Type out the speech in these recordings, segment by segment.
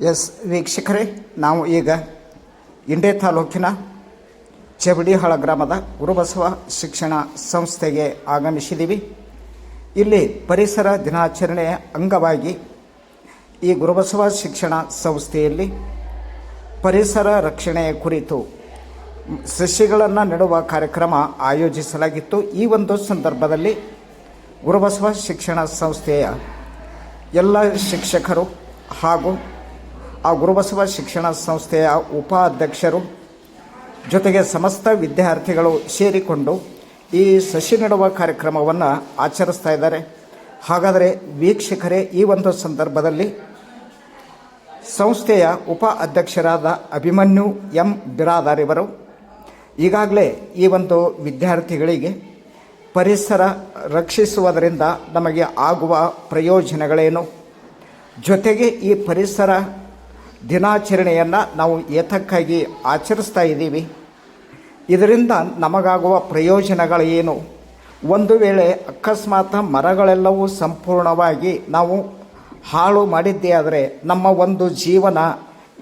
S ವೀಕ್ಷಕರೇ, ನಾವು ಈಗ ಇಂಡೆ ತಾಲೂಕಿನ ಚಬಡಿಹಾಳ ಗ್ರಾಮದ ಗುರುಬಸವ ಶಿಕ್ಷಣ ಸಂಸ್ಥೆಗೆ ಆಗಮಿಸಿದ್ದೀವಿ. ಇಲ್ಲಿ ಪರಿಸರ ದಿನಾಚರಣೆಯ ಅಂಗವಾಗಿ ಈ ಗುರುಬಸವ ಶಿಕ್ಷಣ ಸಂಸ್ಥೆಯಲ್ಲಿ ಪರಿಸರ ರಕ್ಷಣೆಯ ಕುರಿತು ಸಸ್ಯಗಳನ್ನು ನೆಡುವ ಕಾರ್ಯಕ್ರಮ ಆಯೋಜಿಸಲಾಗಿತ್ತು. ಈ ಒಂದು ಸಂದರ್ಭದಲ್ಲಿ ಗುರುಬಸವ ಶಿಕ್ಷಣ ಸಂಸ್ಥೆಯ ಎಲ್ಲ ಶಿಕ್ಷಕರು ಹಾಗೂ ಆ ಗುರುಬಸವ ಶಿಕ್ಷಣ ಸಂಸ್ಥೆಯ ಉಪಾಧ್ಯಕ್ಷರು ಜೊತೆಗೆ ಸಮಸ್ತ ವಿದ್ಯಾರ್ಥಿಗಳು ಸೇರಿಕೊಂಡು ಈ ಸಸಿ ನೆಡುವ ಕಾರ್ಯಕ್ರಮವನ್ನು ಆಚರಿಸ್ತಾ ಇದ್ದಾರೆ. ಹಾಗಾದರೆ ವೀಕ್ಷಕರೇ, ಈ ಒಂದು ಸಂದರ್ಭದಲ್ಲಿ ಸಂಸ್ಥೆಯ ಉಪ ಅಧ್ಯಕ್ಷರಾದ ಅಭಿಮನ್ಯು ಎಂ. ಬಿರಾದಾರ್ ಇವರು ಈಗಾಗಲೇ ಈ ಒಂದು ವಿದ್ಯಾರ್ಥಿಗಳಿಗೆ ಪರಿಸರ ರಕ್ಷಿಸುವುದರಿಂದ ನಮಗೆ ಆಗುವ ಪ್ರಯೋಜನಗಳೇನು? ಜೊತೆಗೆ ಈ ಪರಿಸರ ದಿನಾಚರಣೆಯನ್ನು ನಾವು ಏತಕ್ಕಾಗಿ ಆಚರಿಸ್ತಾ ಇದ್ದೀವಿ. ಇದರಿಂದ ನಮಗಾಗುವ ಪ್ರಯೋಜನಗಳು ಏನು ಒಂದು ವೇಳೆ ಅಕಸ್ಮಾತ್ ಮರಗಳೆಲ್ಲವೂ ಸಂಪೂರ್ಣವಾಗಿ ನಾವು ಹಾಳು ಮಾಡಿದ್ದೇ ಆದರೆ ನಮ್ಮ ಒಂದು ಜೀವನ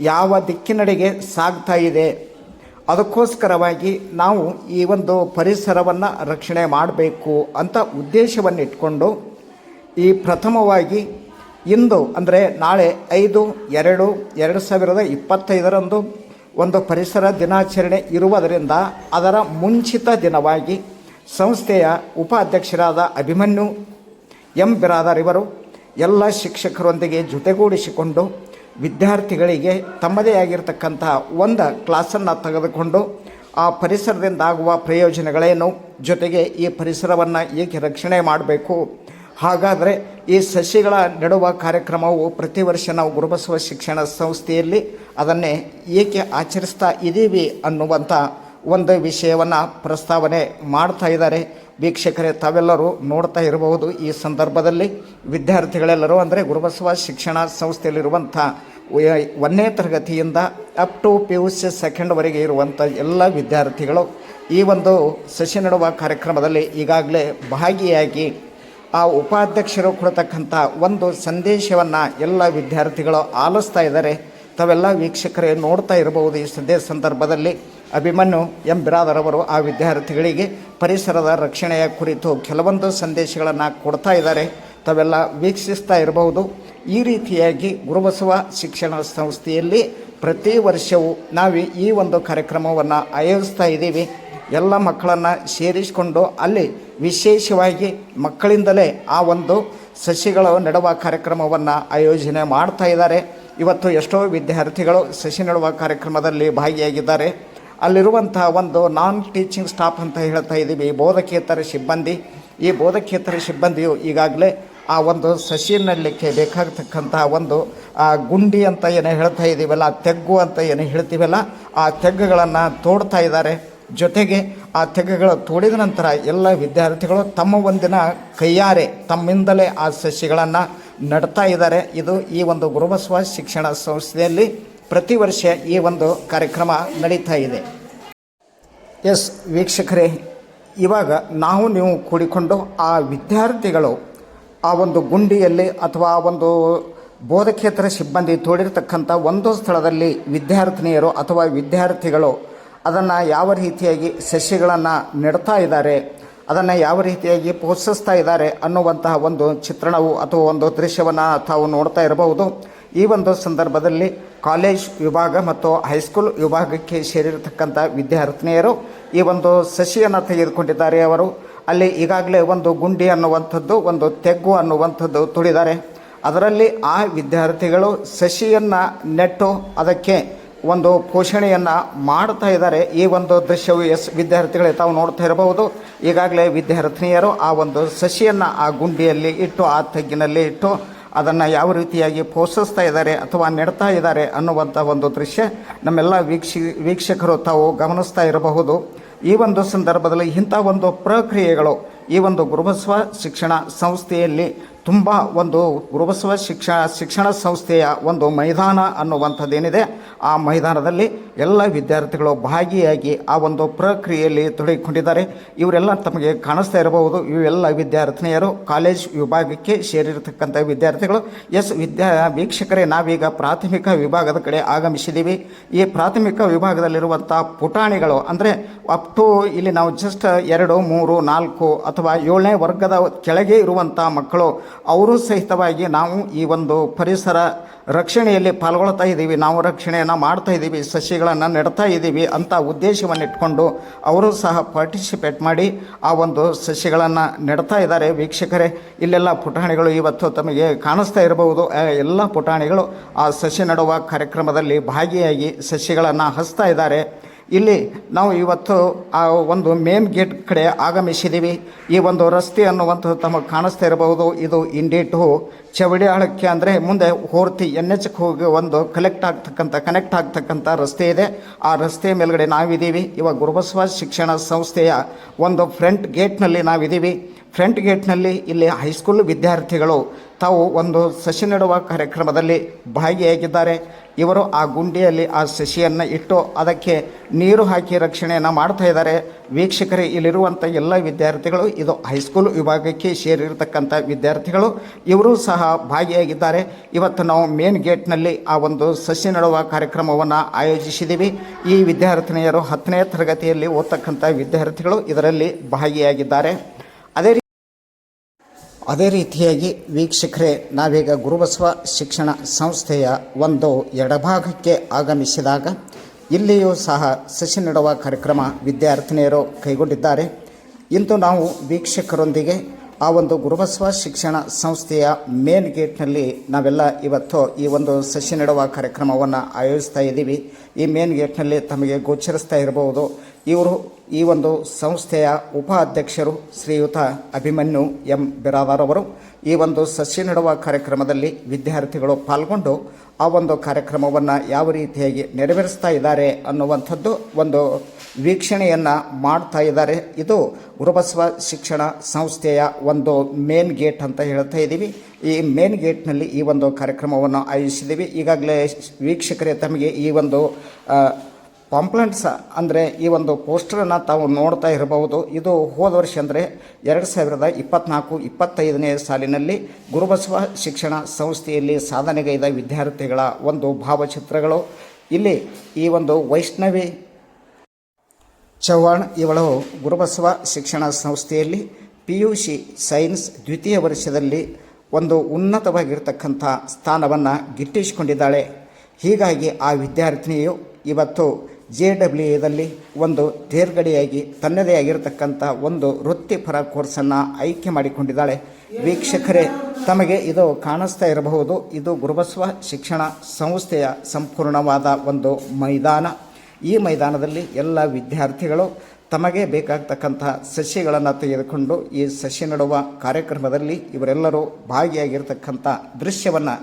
ಯಾವ ದಿಕ್ಕಿನಡೆಗೆ ಸಾಗ್ತಾ ಇದೆ? ಅದಕ್ಕೋಸ್ಕರವಾಗಿ ನಾವು ಈ ಒಂದು ಪರಿಸರವನ್ನು ರಕ್ಷಣೆ ಮಾಡಬೇಕು ಅಂತ ಉದ್ದೇಶವನ್ನು ಇಟ್ಕೊಂಡು ಈ ಪ್ರಥಮವಾಗಿ ಇಂದು ಅಂದರೆ ನಾಳೆ ಐದು, ಎರಡು ಎರಡು ಸಾವಿರದ ಇಪ್ಪತ್ತೈದರಂದು ಒಂದು ಪರಿಸರ ದಿನಾಚರಣೆ ಇರುವುದರಿಂದ ಅದರ ಮುಂಚಿತ ದಿನವಾಗಿ ಸಂಸ್ಥೆಯ ಉಪಾಧ್ಯಕ್ಷರಾದ ಅಭಿಮನ್ಯು ಎಂ. ಬಿರಾದರ್ ಇವರು ಎಲ್ಲ ಶಿಕ್ಷಕರೊಂದಿಗೆ ಜೊತೆಗೂಡಿಸಿಕೊಂಡು ವಿದ್ಯಾರ್ಥಿಗಳಿಗೆ ತಮ್ಮದೇ ಆಗಿರತಕ್ಕಂತಹ ಒಂದು ಕ್ಲಾಸನ್ನು ತೆಗೆದುಕೊಂಡು ಆ ಪರಿಸರದಿಂದ ಆಗುವ ಪ್ರಯೋಜನಗಳೇನು, ಜೊತೆಗೆ ಈ ಪರಿಸರವನ್ನು ಏಕೆ ರಕ್ಷಣೆ ಮಾಡಬೇಕು ಹಾಗಾದರೆ ಈ ಸಸಿಗಳ ನೆಡುವ ಕಾರ್ಯಕ್ರಮವು ಪ್ರತಿ ವರ್ಷ ನಾವು ಗುರುಬಸವ ಶಿಕ್ಷಣ ಸಂಸ್ಥೆಯಲ್ಲಿ ಅದನ್ನೇ ಏಕೆ ಆಚರಿಸ್ತಾ ಇದ್ದೀವಿ ಅನ್ನುವಂಥ ಒಂದು ವಿಷಯವನ್ನು ಪ್ರಸ್ತಾವನೆ ಮಾಡ್ತಾ ಇದ್ದಾರೆ. ವೀಕ್ಷಕರೇ, ತಾವೆಲ್ಲರೂ ನೋಡ್ತಾ ಇರಬಹುದು ಈ ಸಂದರ್ಭದಲ್ಲಿ ವಿದ್ಯಾರ್ಥಿಗಳೆಲ್ಲರೂ ಅಂದರೆ ಗುರುಬಸವ ಶಿಕ್ಷಣ ಸಂಸ್ಥೆಯಲ್ಲಿರುವಂಥ ಒಂದನೇ ತರಗತಿಯಿಂದ up to P U C ಸೆಕೆಂಡ್ವರೆಗೆ ಇರುವಂಥ ಎಲ್ಲ ವಿದ್ಯಾರ್ಥಿಗಳು ಈ ಒಂದು ಸಸಿ ನೆಡುವ ಕಾರ್ಯಕ್ರಮದಲ್ಲಿ ಈಗಾಗಲೇ ಭಾಗಿಯಾಗಿ ಆ ಉಪಾಧ್ಯಕ್ಷರು ಕೊಡ್ತಕ್ಕಂಥ ಒಂದು ಸಂದೇಶವನ್ನು ಎಲ್ಲ ವಿದ್ಯಾರ್ಥಿಗಳು ಆಲಿಸ್ತಾ ಇದ್ದಾರೆ. ತಾವೆಲ್ಲ ವೀಕ್ಷಕರೇ ನೋಡ್ತಾ ಇರಬಹುದು ಈ ಸದ್ಯ ಸಂದರ್ಭದಲ್ಲಿ. ಅಭಿಮನ್ಯು ಎಂ. ಬಿರಾದರವರು ಆ ವಿದ್ಯಾರ್ಥಿಗಳಿಗೆ ಪರಿಸರದ ರಕ್ಷಣೆಯ ಕುರಿತು ಕೆಲವೊಂದು ಸಂದೇಶಗಳನ್ನು ಕೊಡ್ತಾ ಇದ್ದಾರೆ. ತಾವೆಲ್ಲ ವೀಕ್ಷಿಸ್ತಾ ಇರಬಹುದು. ಈ ರೀತಿಯಾಗಿ ಗುರುಬಸವ ಶಿಕ್ಷಣ ಸಂಸ್ಥೆಯಲ್ಲಿ ಪ್ರತಿ ವರ್ಷವೂ ನಾವು ಈ ಒಂದು ಕಾರ್ಯಕ್ರಮವನ್ನು ಆಯೋಜಿಸ್ತಾ ಇದ್ದೀವಿ. ಎಲ್ಲ ಮಕ್ಕಳನ್ನು ಸೇರಿಸಿಕೊಂಡು ಅಲ್ಲಿ ವಿಶೇಷವಾಗಿ ಮಕ್ಕಳಿಂದಲೇ ಆ ಒಂದು ಸಸಿಗಳು ನೆಡುವ ಕಾರ್ಯಕ್ರಮವನ್ನು ಆಯೋಜನೆ ಮಾಡ್ತಾ ಇದ್ದಾರೆ. ಇವತ್ತು ಎಷ್ಟೋ ವಿದ್ಯಾರ್ಥಿಗಳು ಸಸಿ ನೆಡುವ ಕಾರ್ಯಕ್ರಮದಲ್ಲಿ ಭಾಗಿಯಾಗಿದ್ದಾರೆ. ಅಲ್ಲಿರುವಂತಹ ಒಂದು ನಾನ್ ಟೀಚಿಂಗ್ ಸ್ಟಾಫ್ ಅಂತ ಹೇಳ್ತಾ ಇದ್ದೀವಿ ಬೋಧಕೇತರ ಸಿಬ್ಬಂದಿ. ಈ ಬೋಧಕೇತರ ಸಿಬ್ಬಂದಿಯು ಈಗಾಗಲೇ ಆ ಒಂದು ಸಸಿ ನೆಡಲಿಕ್ಕೆ ಬೇಕಾಗತಕ್ಕಂತಹ ಒಂದು, ಆ ಗುಂಡಿ ಅಂತ ಏನು ಹೇಳ್ತಾ ಇದ್ದೀವಲ್ಲ ತೆಗ್ಗು ಅಂತ ಏನು ಹೇಳ್ತೀವಲ್ಲ, ಆ ತೆಗ್ಗುಗಳನ್ನು ತೋಡ್ತಾ ಇದ್ದಾರೆ. ಜೊತೆಗೆ ಆ ತೆಗೆಗಳು ತೋಡಿದ ನಂತರ ಎಲ್ಲ ವಿದ್ಯಾರ್ಥಿಗಳು ತಮ್ಮ ಒಂದಿನ ಕೈಯಾರೆ ತಮ್ಮಿಂದಲೇ ಆ ಸಸಿಗಳನ್ನು ನಡ್ತಾ ಇದ್ದಾರೆ. ಇದು ಈ ಒಂದು ಗುರುಬಸವ ಶಿಕ್ಷಣ ಸಂಸ್ಥೆಯಲ್ಲಿ ಪ್ರತಿ ವರ್ಷ ಈ ಒಂದು ಕಾರ್ಯಕ್ರಮ ನಡೀತಾ ಇದೆ. ಎಸ್, ವೀಕ್ಷಕರೇ, ಇವಾಗ ನಾವು ನೀವು ಕೂಡಿಕೊಂಡು ಆ ವಿದ್ಯಾರ್ಥಿಗಳು ಆ ಒಂದು ಗುಂಡಿಯಲ್ಲಿ ಅಥವಾ ಆ ಒಂದು ಬೋಧಕೇತರ ಸಿಬ್ಬಂದಿ ತೋಡಿರ್ತಕ್ಕಂಥ ಒಂದು ಸ್ಥಳದಲ್ಲಿ ವಿದ್ಯಾರ್ಥಿನಿಯರು ಅಥವಾ ವಿದ್ಯಾರ್ಥಿಗಳು ಅದನ್ನು ಯಾವ ರೀತಿಯಾಗಿ ಸಸ್ಯಗಳನ್ನು ನೆಡ್ತಾ ಇದ್ದಾರೆ, ಅದನ್ನು ಯಾವ ರೀತಿಯಾಗಿ ಪೋಷಿಸ್ತಾ ಇದ್ದಾರೆ ಅನ್ನುವಂತಹ ಒಂದು ಚಿತ್ರಣವು ಅಥವಾ ಒಂದು ದೃಶ್ಯವನ್ನು ತಾವು ನೋಡ್ತಾ ಇರಬಹುದು. ಈ ಒಂದು ಸಂದರ್ಭದಲ್ಲಿ ಕಾಲೇಜ್ ವಿಭಾಗ ಮತ್ತು ಹೈಸ್ಕೂಲ್ ವಿಭಾಗಕ್ಕೆ ಸೇರಿರತಕ್ಕಂಥ ವಿದ್ಯಾರ್ಥಿನಿಯರು ಈ ಒಂದು ಸಸಿಯನ್ನು ತೆಗೆದುಕೊಂಡಿದ್ದಾರೆ ಅವರು. ಅಲ್ಲಿ ಈಗಾಗಲೇ ಒಂದು ಗುಂಡಿ ಅನ್ನುವಂಥದ್ದು, ಒಂದು ತೆಗ್ಗು ಅನ್ನುವಂಥದ್ದು ತುಳಿದ್ದಾರೆ ಅದರಲ್ಲಿ ಆ ವಿದ್ಯಾರ್ಥಿಗಳು ಸಸಿಯನ್ನು ನೆಟ್ಟು ಅದಕ್ಕೆ ಒಂದು ಪೋಷಣೆಯನ್ನು ಮಾಡ್ತಾ ಇದ್ದಾರೆ. ಈ ಒಂದು ದೃಶ್ಯವು ಎಸ್ ವಿದ್ಯಾರ್ಥಿಗಳೇ ತಾವು ನೋಡ್ತಾ ಇರಬಹುದು. ಈಗಾಗಲೇ ವಿದ್ಯಾರ್ಥಿನಿಯರು ಆ ಒಂದು ಸಸಿಯನ್ನು ಆ ಗುಂಡಿಯಲ್ಲಿ ಇಟ್ಟು, ಆ ತಗ್ಗಿನಲ್ಲಿ ಇಟ್ಟು ಅದನ್ನು ಯಾವ ರೀತಿಯಾಗಿ ಪೋಷಿಸ್ತಾ ಇದ್ದಾರೆ ಅಥವಾ ನೆಡ್ತಾ ಇದ್ದಾರೆ ಅನ್ನುವಂಥ ಒಂದು ದೃಶ್ಯ ನಮ್ಮೆಲ್ಲ ವೀಕ್ಷಿ, ವೀಕ್ಷಕರು ತಾವು ಗಮನಿಸ್ತಾ ಇರಬಹುದು. ಈ ಒಂದು ಸಂದರ್ಭದಲ್ಲಿ ಇಂಥ ಒಂದು ಪ್ರಕ್ರಿಯೆಗಳು ಈ ಒಂದು ಗುರುಬಸವ ಶಿಕ್ಷಣ ಸಂಸ್ಥೆಯಲ್ಲಿ ತುಂಬ ಒಂದು ಗುರುಬಸವ ಶಿಕ್ಷಣ ಶಿಕ್ಷಣ ಸಂಸ್ಥೆಯ ಒಂದು ಮೈದಾನ ಅನ್ನುವಂಥದ್ದೇನಿದೆ. ಆ ಮೈದಾನದಲ್ಲಿ ಎಲ್ಲ ವಿದ್ಯಾರ್ಥಿಗಳು ಭಾಗಿಯಾಗಿ ಆ ಒಂದು ಪ್ರಕ್ರಿಯೆಯಲ್ಲಿ ತೊಡಗಿಕೊಂಡಿದ್ದಾರೆ. ಇವರೆಲ್ಲ ತಮಗೆ ಕಾಣಿಸ್ತಾ ಇರಬಹುದು. ಇವೆಲ್ಲ ವಿದ್ಯಾರ್ಥಿನಿಯರು ಕಾಲೇಜ್ ವಿಭಾಗಕ್ಕೆ ಸೇರಿರತಕ್ಕಂಥ ವಿದ್ಯಾರ್ಥಿಗಳು. ಎಸ್ ವಿದ್ಯಾ ವೀಕ್ಷಕರೇ, ನಾವೀಗ ಪ್ರಾಥಮಿಕ ವಿಭಾಗದ ಕಡೆ ಆಗಮಿಸಿದ್ದೀವಿ. ಈ ಪ್ರಾಥಮಿಕ ವಿಭಾಗದಲ್ಲಿರುವಂಥ ಪುಟಾಣಿಗಳು ಅಂದರೆ ಅಪ್ ಟು ಇಲ್ಲಿ ನಾವು ಜಸ್ಟ್ ಎರಡು, ಮೂರು, ನಾಲ್ಕು ಅಥವಾ ಏಳನೇ ವರ್ಗದ ಕೆಳಗೆ ಇರುವಂಥ ಮಕ್ಕಳು, ಅವರು ಸಹಿತವಾಗಿ ನಾವು ಈ ಒಂದು ಪರಿಸರ ರಕ್ಷಣೆಯಲ್ಲಿ ಪಾಲ್ಗೊಳ್ತಾ ಇದ್ದೀವಿ. ನಾವು ರಕ್ಷಣೆಯನ್ನು ಮಾಡ್ತಾ ಇದ್ದೀವಿ. ಸಸಿಗಳನ್ನು ನೆಡ್ತಾ ಇದ್ದೀವಿ ಅಂತ ಉದ್ದೇಶವನ್ನು ಇಟ್ಕೊಂಡು ಅವರು ಸಹ ಪಾರ್ಟಿಸಿಪೇಟ್ ಮಾಡಿ ಆ ಒಂದು ಸಸಿಗಳನ್ನು ನೆಡ್ತಾ ಇದ್ದಾರೆ. ವೀಕ್ಷಕರೇ, ಇಲ್ಲೆಲ್ಲ ಪುಟಾಣಿಗಳು ಇವತ್ತು ತಮಗೆ ಕಾಣಿಸ್ತಾ ಇರಬಹುದು. ಎಲ್ಲ ಪುಟಾಣಿಗಳು ಆ ಸಸಿ ನೆಡುವ ಕಾರ್ಯಕ್ರಮದಲ್ಲಿ ಭಾಗಿಯಾಗಿ ಸಸಿಗಳನ್ನು ಹಚ್ತಾ ಇದ್ದಾರೆ. ಇಲ್ಲಿ ನಾವು ಇವತ್ತು ಆ ಒಂದು ಮೇನ್ ಗೇಟ್ ಕಡೆ ಆಗಮಿಸಿದ್ದೀವಿ ಈ ಒಂದು ರಸ್ತೆ ಅನ್ನುವಂಥದ್ದು ತಮಗೆ ಕಾಣಿಸ್ತಾ ಇರಬಹುದು. ಇದು ಇಂಡೇಟು ಚವಡಿ ಆಳಕ್ಕೆ ಅಂದರೆ ಮುಂದೆ ಹೋರ್ತಿ ಎನ್ ಎಚ್ಗೆ ಹೋಗಿ ಒಂದು ಕಲೆಕ್ಟ್ ಆಗ್ತಕ್ಕಂಥ ಕನೆಕ್ಟ್ ಆಗ್ತಕ್ಕಂಥ ರಸ್ತೆ ಇದೆ. ಆ ರಸ್ತೆ ಮೇಲ್ಗಡೆ ನಾವಿದ್ದೀವಿ. ಇವಾಗ ಗುರುಬಸವ ಶಿಕ್ಷಣ ಸಂಸ್ಥೆಯ ಒಂದು ಫ್ರಂಟ್ ಗೇಟ್ನಲ್ಲಿ ನಾವಿದ್ದೀವಿ. ಫ್ರಂಟ್ ಗೇಟ್ನಲ್ಲಿ ಇಲ್ಲಿ ಹೈಸ್ಕೂಲ್ ವಿದ್ಯಾರ್ಥಿಗಳು ತಾವು ಒಂದು ಸಸಿ ನೆಡುವ ಕಾರ್ಯಕ್ರಮದಲ್ಲಿ ಭಾಗಿಯಾಗಿದ್ದಾರೆ. ಇವರು ಆ ಗುಂಡಿಯಲ್ಲಿ ಆ ಸಸಿಯನ್ನು ಇಟ್ಟು ಅದಕ್ಕೆ ನೀರು ಹಾಕಿ ರಕ್ಷಣೆಯನ್ನು ಮಾಡ್ತಾ ಇದ್ದಾರೆ. ವೀಕ್ಷಕರೇ ಇಲ್ಲಿರುವಂಥ ಎಲ್ಲ ವಿದ್ಯಾರ್ಥಿಗಳು, ಇದು ಹೈಸ್ಕೂಲ್ ವಿಭಾಗಕ್ಕೆ ಸೇರಿರತಕ್ಕಂಥ ವಿದ್ಯಾರ್ಥಿಗಳು, ಇವರು ಸಹ ಭಾಗಿಯಾಗಿದ್ದಾರೆ. ಇವತ್ತು ನಾವು ಮೇನ್ ಗೇಟ್ನಲ್ಲಿ ಆ ಒಂದು ಸಸಿ ನೆಡುವ ಕಾರ್ಯಕ್ರಮವನ್ನು ಆಯೋಜಿಸಿದ್ದೀವಿ. ಈ ವಿದ್ಯಾರ್ಥಿನಿಯರು ಹತ್ತನೇ ತರಗತಿಯಲ್ಲಿ ಓದ್ತಕ್ಕಂಥ ವಿದ್ಯಾರ್ಥಿಗಳು ಇದರಲ್ಲಿ ಭಾಗಿಯಾಗಿದ್ದಾರೆ. ಅದೇ ಅದೇ ರೀತಿಯಾಗಿ ವೀಕ್ಷಕರೇ, ನಾವೀಗ ಗುರುಬಸವ ಶಿಕ್ಷಣ ಸಂಸ್ಥೆಯ ಒಂದು ಎಡಭಾಗಕ್ಕೆ ಆಗಮಿಸಿದಾಗ ಇಲ್ಲಿಯೂ ಸಹ ಸಸಿ ನೆಡುವ ಕಾರ್ಯಕ್ರಮ ವಿದ್ಯಾರ್ಥಿನಿಯರು ಕೈಗೊಂಡಿದ್ದಾರೆ. ಇಂದು ನಾವು ವೀಕ್ಷಕರೊಂದಿಗೆ ಆ ಒಂದು ಗುರುಬಸವ ಶಿಕ್ಷಣ ಸಂಸ್ಥೆಯ ಮೇನ್ ಗೇಟ್ನಲ್ಲಿ ನಾವೆಲ್ಲ ಇವತ್ತು ಈ ಒಂದು ಸಸಿ ನೆಡುವ ಕಾರ್ಯಕ್ರಮವನ್ನು ಆಯೋಜಿಸ್ತಾ ಇದ್ದೀವಿ. ಈ ಮೇನ್ ಗೇಟ್ನಲ್ಲಿ ತಮಗೆ ಗೋಚರಿಸ್ತಾ ಇರಬಹುದು. ಇವರು ಈ ಒಂದು ಸಂಸ್ಥೆಯ ಉಪಾಧ್ಯಕ್ಷರು ಶ್ರೀಯುತ ಅಭಿಮನ್ಯು ಎಂ. ಬಿರಾದಾರ್ ಅವರು ಈ ಒಂದು ಸಸಿ ನೆಡುವ ಕಾರ್ಯಕ್ರಮದಲ್ಲಿ ವಿದ್ಯಾರ್ಥಿಗಳು ಪಾಲ್ಗೊಂಡು ಆ ಒಂದು ಕಾರ್ಯಕ್ರಮವನ್ನು ಯಾವ ರೀತಿಯಾಗಿ ನೆರವೇರಿಸ್ತಾ ಇದ್ದಾರೆ ಅನ್ನುವಂಥದ್ದು ಒಂದು ವೀಕ್ಷಣೆಯನ್ನು ಮಾಡ್ತಾ ಇದ್ದಾರೆ. ಇದು ಗುರುಬಸವ ಶಿಕ್ಷಣ ಸಂಸ್ಥೆಯ ಒಂದು ಮೇನ್ ಗೇಟ್ ಅಂತ ಹೇಳ್ತಾ ಇದ್ದೀವಿ. ಈ ಮೇನ್ ಗೇಟ್ನಲ್ಲಿ ಈ ಒಂದು ಕಾರ್ಯಕ್ರಮವನ್ನು ಆಯೋಜಿಸಿದ್ದೀವಿ. ಈಗಾಗಲೇ ವೀಕ್ಷಕರೇ ತಮಗೆ ಈ ಒಂದು ಆ, ಪಾಂಪ್ಲೆಂಟ್ಸ್ ಅಂದರೆ ಈ ಒಂದು ಪೋಸ್ಟರನ್ನು ತಾವು ನೋಡ್ತಾ ಇರಬಹುದು. ಇದು ಹೋದ ವರ್ಷ ಅಂದರೆ ಎರಡು ಸಾವಿರದ ಇಪ್ಪತ್ನಾಲ್ಕು ಇಪ್ಪತ್ತೈದನೇ ಸಾಲಿನಲ್ಲಿ ಗುರುಬಸವ ಶಿಕ್ಷಣ ಸಂಸ್ಥೆಯಲ್ಲಿ ಸಾಧನೆಗೈದ ವಿದ್ಯಾರ್ಥಿಗಳ ಒಂದು ಭಾವಚಿತ್ರಗಳು. ಇಲ್ಲಿ ಈ ಒಂದು ವೈಷ್ಣವಿ ಚೌಹಾಣ್ ಇವಳು ಗುರುಬಸವ ಶಿಕ್ಷಣ ಸಂಸ್ಥೆಯಲ್ಲಿ ಪಿ ಯು ಸಿ ಸೈನ್ಸ್ ದ್ವಿತೀಯ ವರ್ಷದಲ್ಲಿ ಒಂದು ಉನ್ನತವಾಗಿರ್ತಕ್ಕಂಥ ಸ್ಥಾನವನ್ನು ಗಿಟ್ಟಿಸಿಕೊಂಡಿದ್ದಾಳೆ. ಹೀಗಾಗಿ ಆ ವಿದ್ಯಾರ್ಥಿನಿಯು ಇವತ್ತು ಜೆ ಡಬ್ಲ್ಯೂ ಎದಲ್ಲಿ ಒಂದು ತೇರ್ಗಡೆಯಾಗಿ ತನ್ನದೇ ಆಗಿರತಕ್ಕಂಥ ಒಂದು ವೃತ್ತಿಪರ ಕೋರ್ಸನ್ನು ಆಯ್ಕೆ ಮಾಡಿಕೊಂಡಿದ್ದಾಳೆ. ವೀಕ್ಷಕರೇ, ತಮಗೆ ಇದು ಕಾಣಿಸ್ತಾ ಇರಬಹುದು. ಇದು ಗುರುಬಸವ ಶಿಕ್ಷಣ ಸಂಸ್ಥೆಯ ಸಂಪೂರ್ಣವಾದ ಒಂದು ಮೈದಾನ. ಈ ಮೈದಾನದಲ್ಲಿ ಎಲ್ಲ ವಿದ್ಯಾರ್ಥಿಗಳು ತಮಗೆ ಬೇಕಾಗ್ತಕ್ಕಂಥ ಸಸ್ಯಗಳನ್ನು ತೆಗೆದುಕೊಂಡು ಈ ಸಸ್ಯ ನೆಡುವ ಕಾರ್ಯಕ್ರಮದಲ್ಲಿ ಇವರೆಲ್ಲರೂ ಭಾಗಿಯಾಗಿರ್ತಕ್ಕಂಥ ದೃಶ್ಯವನ್ನು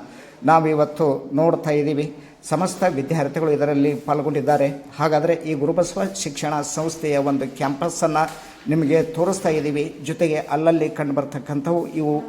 ನಾವಿವತ್ತು ನೋಡ್ತಾ ಇದ್ದೀವಿ. ಸಮಸ್ತ ವಿದ್ಯಾರ್ಥಿಗಳು ಇದರಲ್ಲಿ ಪಾಲ್ಗೊಂಡಿದ್ದಾರೆ. ಹಾಗಾದರೆ ಈ ಗುರುಬಸವ ಶಿಕ್ಷಣ ಸಂಸ್ಥೆಯ ಒಂದು ಕ್ಯಾಂಪಸ್ಸನ್ನು ನಿಮಗೆ ತೋರಿಸ್ತಾ ಇದ್ದೀವಿ. ಜೊತೆಗೆ ಅಲ್ಲಲ್ಲಿ ಕಂಡುಬರ್ತಕ್ಕಂಥವು ಇವು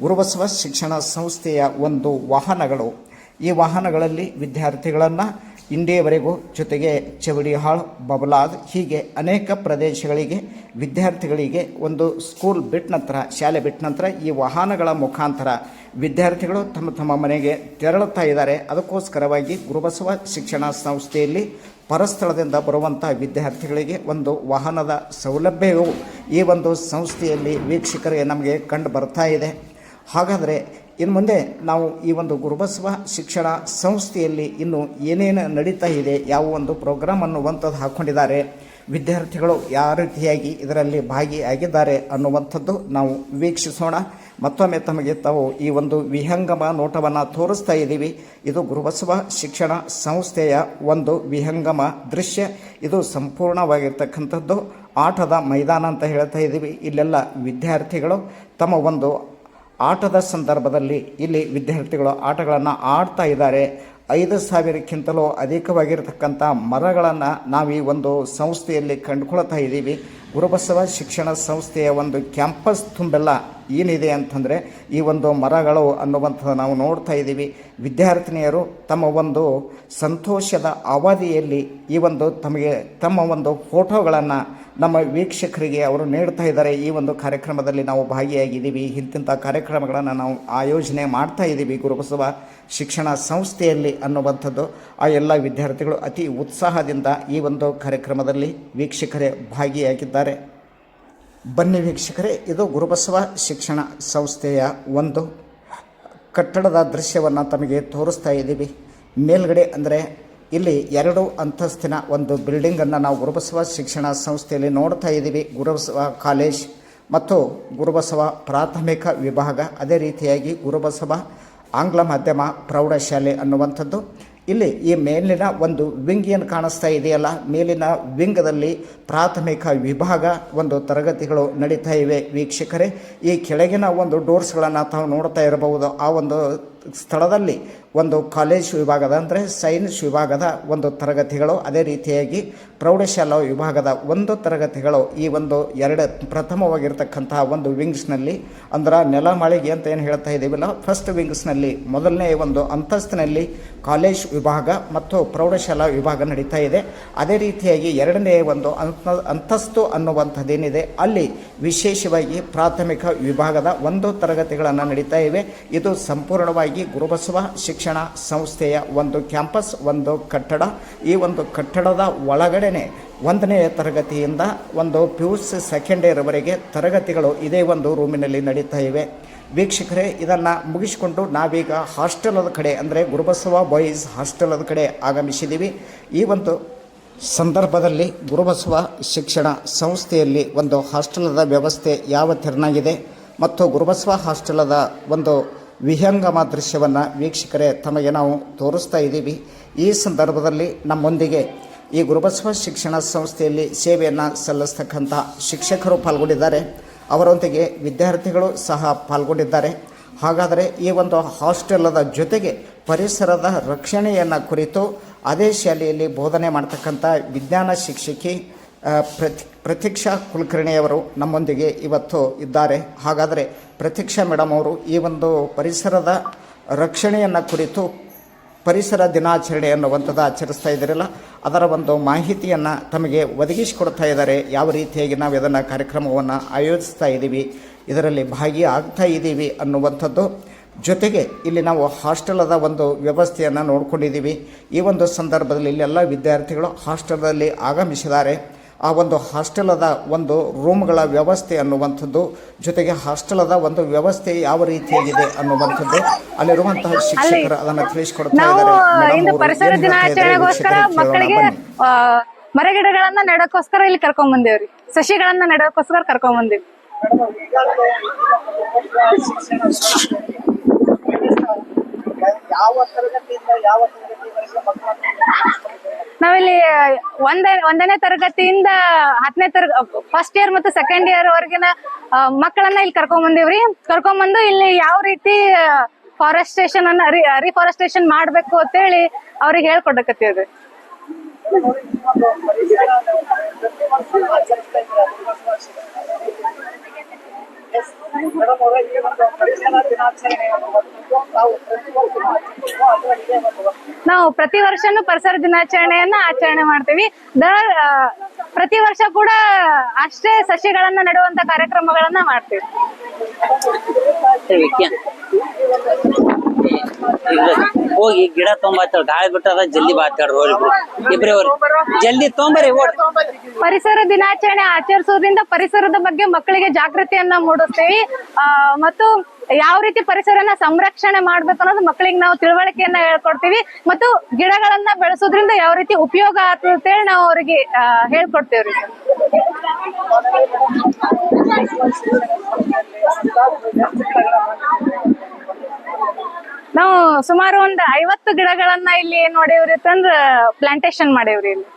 ಗುರುಬಸವ ಶಿಕ್ಷಣ ಸಂಸ್ಥೆಯ ಒಂದು ವಾಹನಗಳು. ಈ ವಾಹನಗಳಲ್ಲಿ ವಿದ್ಯಾರ್ಥಿಗಳನ್ನು ಇಂಡಿಯವರೆಗೂ ಜೊತೆಗೆ ಚವಡಿಹಾಳ್ ಬಬಲಾದ್ ಹೀಗೆ ಅನೇಕ ಪ್ರದೇಶಗಳಿಗೆ ವಿದ್ಯಾರ್ಥಿಗಳಿಗೆ ಒಂದು ಸ್ಕೂಲ್ ಬಿಟ್ಟ ನಂತರ, ಶಾಲೆ ಬಿಟ್ಟ ನಂತರ ಈ ವಾಹನಗಳ ಮುಖಾಂತರ ವಿದ್ಯಾರ್ಥಿಗಳು ತಮ್ಮ ತಮ್ಮ ಮನೆಗೆ ತೆರಳುತ್ತಾ ಇದ್ದಾರೆ. ಅದಕ್ಕೋಸ್ಕರವಾಗಿ ಗುರುಬಸವ ಶಿಕ್ಷಣ ಸಂಸ್ಥೆಯಲ್ಲಿ ಪರಸ್ಥಳದಿಂದ ಬರುವಂಥ ವಿದ್ಯಾರ್ಥಿಗಳಿಗೆ ಒಂದು ವಾಹನದ ಸೌಲಭ್ಯವು ಈ ಒಂದು ಸಂಸ್ಥೆಯಲ್ಲಿ ವೀಕ್ಷಕರಿಗೆ ನಮಗೆ ಕಂಡು ಬರ್ತಾ ಇದೆ. ಹಾಗಾದರೆ ಇನ್ನು ಮುಂದೆ ನಾವು ಈ ಒಂದು ಗುರುಬಸವ ಶಿಕ್ಷಣ ಸಂಸ್ಥೆಯಲ್ಲಿ ಇನ್ನು ಏನೇನು ನಡೀತಾ ಇದೆ, ಯಾವ ಒಂದು ಪ್ರೋಗ್ರಾಮ್ ಅನ್ನುವಂಥದ್ದು ಹಾಕ್ಕೊಂಡಿದ್ದಾರೆ ವಿದ್ಯಾರ್ಥಿಗಳು ಯಾವ ರೀತಿಯಾಗಿ ಇದರಲ್ಲಿ ಭಾಗಿಯಾಗಿದ್ದಾರೆ ಅನ್ನುವಂಥದ್ದು ನಾವು ವೀಕ್ಷಿಸೋಣ. ಮತ್ತೊಮ್ಮೆ ತಮಗೆ ತಾವು ಈ ಒಂದು ವಿಹಂಗಮ ನೋಟವನ್ನು ತೋರಿಸ್ತಾ ಇದ್ದೀವಿ. ಇದು ಗುರುಬಸವ ಶಿಕ್ಷಣ ಸಂಸ್ಥೆಯ ಒಂದು ವಿಹಂಗಮ ದೃಶ್ಯ. ಇದು ಸಂಪೂರ್ಣವಾಗಿರ್ತಕ್ಕಂಥದ್ದು. ಆಟದ ಮೈದಾನ ಅಂತ ಹೇಳ್ತಾ ಇದ್ದೀವಿ. ಇಲ್ಲೆಲ್ಲ ವಿದ್ಯಾರ್ಥಿಗಳು ತಮ್ಮ ಒಂದು ಆಟದ ಸಂದರ್ಭದಲ್ಲಿ ಇಲ್ಲಿ ವಿದ್ಯಾರ್ಥಿಗಳು ಆಟಗಳನ್ನು ಆಡ್ತಾ ಇದ್ದಾರೆ. ಐದು ಸಾವಿರಕ್ಕಿಂತಲೂ ಅಧಿಕವಾಗಿರತಕ್ಕಂಥ ಮರಗಳನ್ನು ನಾವು ಈ ಒಂದು ಸಂಸ್ಥೆಯಲ್ಲಿ ಕಂಡುಕೊಳ್ತಾ ಇದ್ದೀವಿ. ಗುರುಬಸವ ಶಿಕ್ಷಣ ಸಂಸ್ಥೆಯ ಒಂದು ಕ್ಯಾಂಪಸ್ ತುಂಬೆಲ್ಲ ಏನಿದೆ ಅಂತಂದರೆ ಈ ಒಂದು ಮರಗಳು ಅನ್ನುವಂಥದ್ದು ನಾವು ನೋಡ್ತಾ ಇದ್ದೀವಿ. ವಿದ್ಯಾರ್ಥಿನಿಯರು ತಮ್ಮ ಒಂದು ಸಂತೋಷದ ಅವಧಿಯಲ್ಲಿ ಈ ಒಂದು ತಮಗೆ ತಮ್ಮ ಒಂದು ಫೋಟೋಗಳನ್ನು ನಮ್ಮ ವೀಕ್ಷಕರಿಗೆ ಅವರು ನೀಡ್ತಾ ಇದ್ದಾರೆ. ಈ ಒಂದು ಕಾರ್ಯಕ್ರಮದಲ್ಲಿ ನಾವು ಭಾಗಿಯಾಗಿದ್ದೀವಿ. ಇಂತಿಂಥ ಕಾರ್ಯಕ್ರಮಗಳನ್ನು ನಾವು ಆಯೋಜನೆ ಮಾಡ್ತಾ ಇದ್ದೀವಿ ಗುರುಬಸವ ಶಿಕ್ಷಣ ಸಂಸ್ಥೆಯಲ್ಲಿ ಅನ್ನುವಂಥದ್ದು. ಆ ಎಲ್ಲ ವಿದ್ಯಾರ್ಥಿಗಳು ಅತಿ ಉತ್ಸಾಹದಿಂದ ಈ ಒಂದು ಕಾರ್ಯಕ್ರಮದಲ್ಲಿ ವೀಕ್ಷಕರೇ ಭಾಗಿಯಾಗಿದ್ದಾರೆ. ಬನ್ನಿ ವೀಕ್ಷಕರೇ, ಇದು ಗುರುಬಸವ ಶಿಕ್ಷಣ ಸಂಸ್ಥೆಯ ಒಂದು ಕಟ್ಟಡದ ದೃಶ್ಯವನ್ನು ತಮಗೆ ತೋರಿಸ್ತಾ ಇದ್ದೀವಿ. ಮೇಲ್ಗಡೆ ಅಂದರೆ ಇಲ್ಲಿ ಎರಡು ಅಂತಸ್ತಿನ ಒಂದು ಬಿಲ್ಡಿಂಗನ್ನು ನಾವು ಗುರುಬಸವ ಶಿಕ್ಷಣ ಸಂಸ್ಥೆಯಲ್ಲಿ ನೋಡ್ತಾ ಇದ್ದೀವಿ. ಗುರುಬಸವ ಕಾಲೇಜ್ ಮತ್ತು ಗುರುಬಸವ ಪ್ರಾಥಮಿಕ ವಿಭಾಗ. ಅದೇ ರೀತಿಯಾಗಿ ಗುರುಬಸವ ಆಂಗ್ಲ ಮಾಧ್ಯಮ ಪ್ರೌಢಶಾಲೆ ಅನ್ನುವಂಥದ್ದು. ಇಲ್ಲಿ ಈ ಮೇಲಿನ ಒಂದು ವಿಂಗ್ ಏನು ಕಾಣಿಸ್ತಾ ಇದೆಯಲ್ಲ, ಮೇಲಿನ ವಿಂಗದಲ್ಲಿ ಪ್ರಾಥಮಿಕ ವಿಭಾಗ ಒಂದು ತರಗತಿಗಳು ನಡೀತಾ ಇವೆ. ವೀಕ್ಷಕರೇ, ಈ ಕೆಳಗಿನ ಒಂದು ಡೋರ್ಸ್ಗಳನ್ನು ತಾವು ನೋಡ್ತಾ ಇರಬಹುದು. ಆ ಒಂದು ಸ್ಥಳದಲ್ಲಿ ಒಂದು ಕಾಲೇಜ್ ವಿಭಾಗದ ಅಂದರೆ ಸೈನ್ಸ್ ವಿಭಾಗದ ಒಂದು ತರಗತಿಗಳು, ಅದೇ ರೀತಿಯಾಗಿ ಪ್ರೌಢಶಾಲಾ ವಿಭಾಗದ ಒಂದು ತರಗತಿಗಳು ಈ ಒಂದು ಎರಡು ಪ್ರಥಮವಾಗಿರ್ತಕ್ಕಂತಹ ಒಂದು ವಿಂಗ್ಸ್ನಲ್ಲಿ. ಅಂದ್ರೆ ನೆಲಮಾಳಿಗೆ ಅಂತ ಏನು ಹೇಳ್ತಾ ಇದ್ದೀವಲ್ಲ ಫಸ್ಟ್ ವಿಂಗ್ಸ್ನಲ್ಲಿ ಮೊದಲನೇ ಒಂದು ಅಂತಸ್ತಿನಲ್ಲಿ ಕಾಲೇಜ್ ವಿಭಾಗ ಮತ್ತು ಪ್ರೌಢಶಾಲಾ ವಿಭಾಗ ನಡೀತಾ ಇದೆ. ಅದೇ ರೀತಿಯಾಗಿ ಎರಡನೇ ಒಂದು ಅಂತ, ಅಂತಸ್ತು ಅನ್ನುವಂಥದ್ದೇನಿದೆ, ಅಲ್ಲಿ ವಿಶೇಷವಾಗಿ ಪ್ರಾಥಮಿಕ ವಿಭಾಗದ ಒಂದು ತರಗತಿಗಳನ್ನು ನಡೀತಾ ಇವೆ. ಇದು ಸಂಪೂರ್ಣವಾಗಿ ಗುರುಬಸವ ಶಿಕ್ಷಣ ಸಂಸ್ಥೆಯ ಒಂದು ಕ್ಯಾಂಪಸ್, ಒಂದು ಕಟ್ಟಡ. ಈ ಒಂದು ಕಟ್ಟಡದ ಒಳಗಡೆನೆ ಒಂದನೇ ತರಗತಿಯಿಂದ ಒಂದು ಪಿ ಯು ಸಿ ಸೆಕೆಂಡ್ ಇಯರ್ವರೆಗೆ ತರಗತಿಗಳು ಇದೇ ಒಂದು ರೂಮಿನಲ್ಲಿ ನಡೀತಾ ಇವೆ. ವೀಕ್ಷಕರೇ, ಇದನ್ನು ಮುಗಿಸಿಕೊಂಡು ನಾವೀಗ ಹಾಸ್ಟೆಲದ ಕಡೆ, ಅಂದರೆ ಗುರುಬಸವ ಬಾಯ್ಸ್ ಹಾಸ್ಟೆಲದ ಕಡೆ ಆಗಮಿಸಿದ್ದೀವಿ ಈ ಒಂದು ಸಂದರ್ಭದಲ್ಲಿ ಗುರುಬಸವ ಶಿಕ್ಷಣ ಸಂಸ್ಥೆಯಲ್ಲಿ ಒಂದು ಹಾಸ್ಟೆಲದ ವ್ಯವಸ್ಥೆ ಯಾವ ತೆರನಾಗಿದೆ ಮತ್ತು ಗುರುಬಸವ ಹಾಸ್ಟೆಲದ ಒಂದು ವಿಹಂಗಮ ದೃಶ್ಯವನ್ನು ವೀಕ್ಷಕರೇ, ತಮಗೆ ನಾವು ತೋರಿಸ್ತಾ ಇದ್ದೀವಿ. ಈ ಸಂದರ್ಭದಲ್ಲಿ ನಮ್ಮೊಂದಿಗೆ ಈ ಗುರುಬಸವ ಶಿಕ್ಷಣ ಸಂಸ್ಥೆಯಲ್ಲಿ ಸೇವೆಯನ್ನು ಸಲ್ಲಿಸ್ತಕ್ಕಂಥ ಶಿಕ್ಷಕರು ಪಾಲ್ಗೊಂಡಿದ್ದಾರೆ. ಅವರೊಂದಿಗೆ ವಿದ್ಯಾರ್ಥಿಗಳು ಸಹ ಪಾಲ್ಗೊಂಡಿದ್ದಾರೆ. ಹಾಗಾದರೆ ಈ ಒಂದು ಹಾಸ್ಟೆಲದ ಜೊತೆಗೆ ಪರಿಸರದ ರಕ್ಷಣೆಯನ್ನು ಕುರಿತು ಅದೇ ಶಾಲೆಯಲ್ಲಿ ಬೋಧನೆ ಮಾಡ್ತಕ್ಕಂಥ ವಿಜ್ಞಾನ ಶಿಕ್ಷಕಿ ಪ್ರತಿ ಪ್ರತೀಕ್ಷಾ ಕುಲಕರ್ಣಿಯವರು ನಮ್ಮೊಂದಿಗೆ ಇವತ್ತು ಇದ್ದಾರೆ. ಹಾಗಾದರೆ ಪ್ರತೀಕ್ಷಾ ಮೇಡಮ್ ಅವರು, ಈ ಒಂದು ಪರಿಸರದ ರಕ್ಷಣೆಯನ್ನು ಕುರಿತು ಪರಿಸರ ದಿನಾಚರಣೆ ಅನ್ನುವಂಥದ್ದು ಆಚರಿಸ್ತಾ ಇದ್ದೀರಲ್ಲ, ಅದರ ಒಂದು ಮಾಹಿತಿಯನ್ನು ತಮಗೆ ಒದಗಿಸಿಕೊಡ್ತಾ ಇದ್ದಾರೆ. ಯಾವ ರೀತಿಯಾಗಿ ನಾವು ಇದನ್ನು ಕಾರ್ಯಕ್ರಮವನ್ನು ಆಯೋಜಿಸ್ತಾ ಇದ್ದೀವಿ, ಇದರಲ್ಲಿ ಭಾಗಿಯಾಗ್ತಾ ಇದ್ದೀವಿ ಅನ್ನುವಂಥದ್ದು. ಜೊತೆಗೆ ಇಲ್ಲಿ ನಾವು ಹಾಸ್ಟೆಲದ ಒಂದು ವ್ಯವಸ್ಥೆಯನ್ನು ನೋಡ್ಕೊಂಡಿದ್ದೀವಿ. ಈ ಒಂದು ಸಂದರ್ಭದಲ್ಲಿ ಇಲ್ಲೆಲ್ಲ ವಿದ್ಯಾರ್ಥಿಗಳು ಹಾಸ್ಟೆಲ್ನಲ್ಲಿ ಆಗಮಿಸಿದ್ದಾರೆ. ಆ ಒಂದು ಹಾಸ್ಟೆಲದ ಒಂದು ರೂಮ್ಗಳ ವ್ಯವಸ್ಥೆ ಅನ್ನುವಂಥದ್ದು ಜೊತೆಗೆ ಹಾಸ್ಟೆಲದ ಒಂದು ವ್ಯವಸ್ಥೆ ಯಾವ ರೀತಿಯಾಗಿದೆ ಅನ್ನುವಂಥದ್ದು ಅಲ್ಲಿರುವಂತಹ ಶಿಕ್ಷಕರು ಅದನ್ನು ತಿಳಿಸ್ಕೊಡ್ತಾ ಇದ್ದಾರೆ. ಮರಗಿಡಗಳನ್ನ ನೆಡಕ್ಕೋಸ್ಕರ ಇಲ್ಲಿ ಕರ್ಕೊಂಡ್ ಬಂದೇವ್ರಿ. ಸಸಿಗಳನ್ನ ನೆಡಕೋಸ್ಕರ ಕರ್ಕೊಂಡ್ ಬಂದೇವಿ ಯಾವ ತರಗತಿಯಿಂದ ಯಾವ ತರಗತಿ ಮಕ್ಕಳನ್ನು ನಾವಿಲ್ಲಿ ಒಂದ, ಒಂದನೇ ತರಗತಿಯಿಂದ ಹತ್ತನೇ ತರಗ ಫಸ್ಟ್ ಇಯರ್ ಮತ್ತು ಸೆಕೆಂಡ್ ಇಯರ್ ವರೆಗಿನ ಮಕ್ಕಳನ್ನ ಇಲ್ಲಿ ಕರ್ಕೊಂಡ್ ಬಂದಿವ್ರಿ. ಕರ್ಕೊಂಡ್ ಬಂದು ಇಲ್ಲಿ ಯಾವ ರೀತಿ ಫಾರೆಸ್ಟೇಷನ್ ಅನ್ನ ರಿಫಾರೆಸ್ಟೇಷನ್ ಮಾಡ್ಬೇಕು ಅಂತೇಳಿ ಅವ್ರಿಗೆ ಹೇಳ್ಕೊಡಕತ್ತೀವ್ರಿ ಮೇಡಮ್ ಅವರೇ, ಈ ಒಂದು ಪರಿಸರ ದಿನಾಚರಣೆಯನ್ನು ಒಂದು ತಾವು ಪ್ರತಿಯೊಂದು ಆಚರಿಸುವ ಅಥವಾ ಇದೇ ಒಂದು ನಾವು ಪ್ರತಿ ವರ್ಷನೂ ಪರಿಸರ ದಿನಾಚರಣೆಯನ್ನ ಆಚರಣೆ ಮಾಡ್ತೀವಿ. ದರ್ ಪ್ರತಿ ವರ್ಷ ಕೂಡ ಅಷ್ಟೇ ಸಸಿಗಳನ್ನ ನೆಡುವಂತ ಕಾರ್ಯಕ್ರಮಗಳನ್ನ ಮಾಡ್ತೀವಿ. ಹೋಗಿ ಗಿಡ ತೊಂಬತ್ತೇಳು ಗಾಳಿ ಬಿಟ್ಟದ ಜಲ್ದಿ ಬಾತಾಡ್ರಿ ಇಬ್ರೇ ಜಲ್ದಿ ತೊಂಬರಿ ಪರಿಸರ ದಿನಾಚರಣೆ ಆಚರಿಸೋದ್ರಿಂದ ಪರಿಸರದ ಬಗ್ಗೆ ಮಕ್ಕಳಿಗೆ ಜಾಗೃತಿಯನ್ನ ಮೂಡಿಸ್ತೀವಿ. ಮತ್ತು ಯಾವ ರೀತಿ ಪರಿಸರನ ಸಂರಕ್ಷಣೆ ಮಾಡ್ಬೇಕು ಅನ್ನೋದು ಮಕ್ಕಳಿಗೆ ನಾವು ತಿಳುವಳಿಕೆಯನ್ನ ಹೇಳ್ಕೊಡ್ತೀವಿ ಮತ್ತು ಗಿಡಗಳನ್ನ ಬೆಳೆಸೋದ್ರಿಂದ ಯಾವ ರೀತಿ ಉಪಯೋಗ ಅಂತೇಳಿ ನಾವು ಅವ್ರಿಗೆ ಹೇಳ್ಕೊಡ್ತೇವ್ರಿ. ನಾವು ಸುಮಾರು ಒಂದ್ ಐವತ್ತು ಗಿಡಗಳನ್ನ ಇಲ್ಲಿ ಏನ್ ಮಾಡೇವ್ರಿ ಅಂತಂದ್ರ ಪ್ಲಾಂಟೇಶನ್ ಮಾಡೇವ್ರಿ ಇಲ್ಲಿ.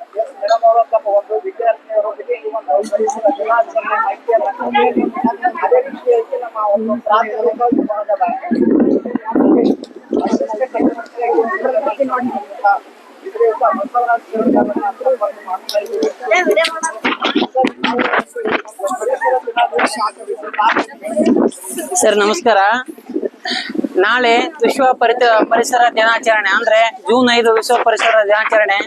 ಸರ್, ನಮಸ್ಕಾರ. ನಾಳೆ ವಿಶ್ವ ಪರಿತ ಪರಿಸರ ದಿನಾಚರಣೆ, ಅಂದ್ರೆ ಜೂನ್ ಐದು ವಿಶ್ವ ಪರಿಸರ ದಿನಾಚರಣೆ.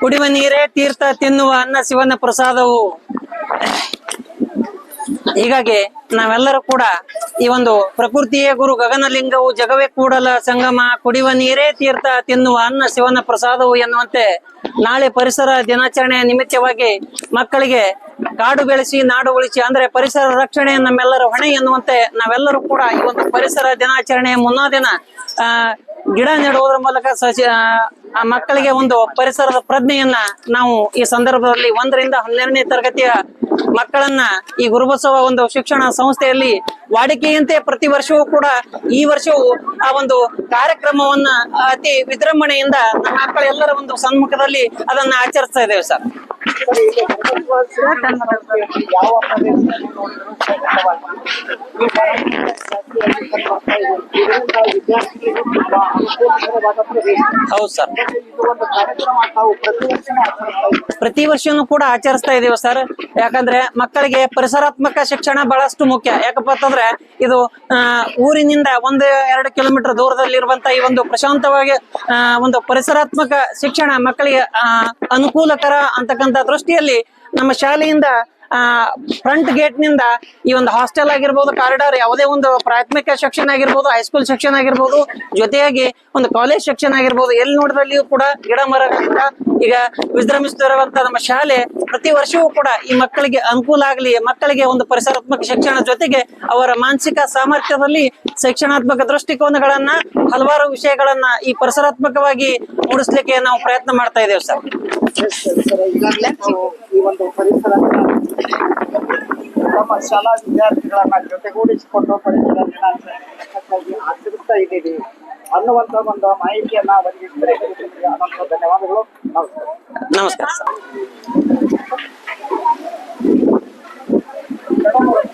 ಕುಡಿಯುವ ನೀರೇ ತೀರ್ಥ ತಿನ್ನುವ ಅನ್ನ ಶಿವನ ಪ್ರಸಾದವು. ಹೀಗಾಗಿ ನಾವೆಲ್ಲರೂ ಕೂಡ ಈ ಒಂದು ಪ್ರಕೃತಿಯೇ ಗುರು, ಗಗನಲಿಂಗವು ಜಗವೇ ಕೂಡಲ ಸಂಗಮ ಕುಡಿಯುವ ನೀರೇ ತೀರ್ಥ, ತಿನ್ನುವ ಅನ್ನ, ಶಿವನ ಪ್ರಸಾದವು ಎನ್ನುವಂತೆ ನಾಳೆ ಪರಿಸರ ದಿನಾಚರಣೆಯ ನಿಮಿತ್ತವಾಗಿ ಮಕ್ಕಳಿಗೆ ಕಾಡು ಬೆಳೆಸಿ, ನಾಡು ಉಳಿಸಿ, ಅಂದ್ರೆ ಪರಿಸರ ರಕ್ಷಣೆ ನಮ್ಮೆಲ್ಲರ ಹೊಣೆ ಎನ್ನುವಂತೆ ನಾವೆಲ್ಲರೂ ಕೂಡ ಈ ಒಂದು ಪರಿಸರ ದಿನಾಚರಣೆಯ ಮುನ್ನಾ ದಿನ ಗಿಡ ನೆಡುವುದರ ಮೂಲಕ ಸಸಿ ಆ ಮಕ್ಕಳಿಗೆ ಒಂದು ಪರಿಸರದ ಪ್ರಜ್ಞೆಯನ್ನ ನಾವು ಈ ಸಂದರ್ಭದಲ್ಲಿ ಒಂದರಿಂದ ಹನ್ನೆರಡನೇ ತರಗತಿಯ ಮಕ್ಕಳನ್ನ ಈ ಗುರುಬಸವ ಒಂದು ಶಿಕ್ಷಣ ಸಂಸ್ಥೆಯಲ್ಲಿ ವಾಡಿಕೆಯಂತೆ ಪ್ರತಿ ವರ್ಷವೂ ಕೂಡ ಈ ವರ್ಷವೂ ಆ ಒಂದು ಕಾರ್ಯಕ್ರಮವನ್ನ ಅತಿ ವಿಜೃಂಭಣೆಯಿಂದ ನಮ್ಮ ಮಕ್ಕಳೆಲ್ಲರ ಒಂದು ಸನ್ಮುಖದಲ್ಲಿ ಅದನ್ನ ಆಚರಿಸ್ತಾ ಇದ್ದೇವೆ ಸರ್. ಯಾವ ಹೌದು ಸರ್. ಪ್ರತಿ ವರ್ಷನೂ ಕೂಡ ಆಚರಿಸ್ತಾ ಇದೀವಿ ಸರ್. ಯಾಕಂದ್ರೆ ಮಕ್ಕಳಿಗೆ ಪರಿಸರಾತ್ಮಕ ಶಿಕ್ಷಣ ಬಹಳಷ್ಟು ಮುಖ್ಯ. ಯಾಕಪ್ಪ ಅಂತಂದ್ರೆ ಇದು ಊರಿನಿಂದ ಒಂದು, ಎರಡು ಕಿಲೋಮೀಟರ್ ದೂರದಲ್ಲಿ ಇರುವಂತ ಈ ಒಂದು ಪ್ರಶಾಂತವಾಗಿ ಒಂದು ಪರಿಸರಾತ್ಮಕ ಶಿಕ್ಷಣ ಮಕ್ಕಳಿಗೆ ಅನುಕೂಲಕರ ಅಂತಕ್ಕಂಥ ದೃಷ್ಟಿಯಲ್ಲಿ ನಮ್ಮ ಶಾಲೆಯಿಂದ ಫ್ರಂಟ್ ಗೇಟ್ನಿಂದ ಈ ಒಂದು ಹಾಸ್ಟೆಲ್ ಆಗಿರ್ಬೋದು ಕಾರಿಡಾರ್ ಯಾವುದೇ ಒಂದು ಪ್ರಾಥಮಿಕ ಶಿಕ್ಷಣ ಆಗಿರ್ಬೋದು ಹೈಸ್ಕೂಲ್ ಸೆಕ್ಷನ್ ಆಗಿರ್ಬೋದು ಜೊತೆಯಾಗಿ ಒಂದು ಕಾಲೇಜ್ ಸೆಕ್ಷನ್ ಆಗಿರ್ಬೋದು ಎಲ್ಲಿ ನೋಡಿದ್ರಲ್ಲಿಯೂ ಕೂಡ ಗಿಡ ಮರಗಳಿಂದ ಈಗ ವಿಜೃಂಭಿಸುತ್ತಿರುವಂತಹ ನಮ್ಮ ಶಾಲೆ ಪ್ರತಿ ವರ್ಷವೂ ಕೂಡ ಈ ಮಕ್ಕಳಿಗೆ ಅನುಕೂಲ ಆಗಲಿ ಮಕ್ಕಳಿಗೆ ಒಂದು ಪರಿಸರಾತ್ಮಕ ಶಿಕ್ಷಣ ಜೊತೆಗೆ ಅವರ ಮಾನಸಿಕ ಸಾಮರ್ಥ್ಯದಲ್ಲಿ ಶಿಕ್ಷಣಾತ್ಮಕ ದೃಷ್ಟಿಕೋನಗಳನ್ನ ಹಲವಾರು ವಿಷಯಗಳನ್ನ ಈ ಪರಿಸರಾತ್ಮಕವಾಗಿ ಮೂಡಿಸ್ಲಿಕ್ಕೆ ನಾವು ಪ್ರಯತ್ನ ಮಾಡ್ತಾ ಇದ್ದೇವೆ ಸರ್, ಈಗಾಗಲೇ ನಾವು ಈ ಒಂದು ಪರಿಸರ ನಮ್ಮ ಶಾಲಾ ವಿದ್ಯಾರ್ಥಿಗಳನ್ನ ಜೊತೆಗೂಡಿಸಿಕೊಂಡು ಪರಿಸರ ದಿನಾಚರಣೆ ಆಚರಿಸ್ತಾ ಇದ್ದೀವಿ ಅನ್ನುವಂತ ಒಂದು ಮಾಹಿತಿಯನ್ನ ಒದಗಿಸಿದರೆ ಅನಂತ ಧನ್ಯವಾದಗಳು ನಮಸ್ಕಾರ ನಮಸ್ಕಾರ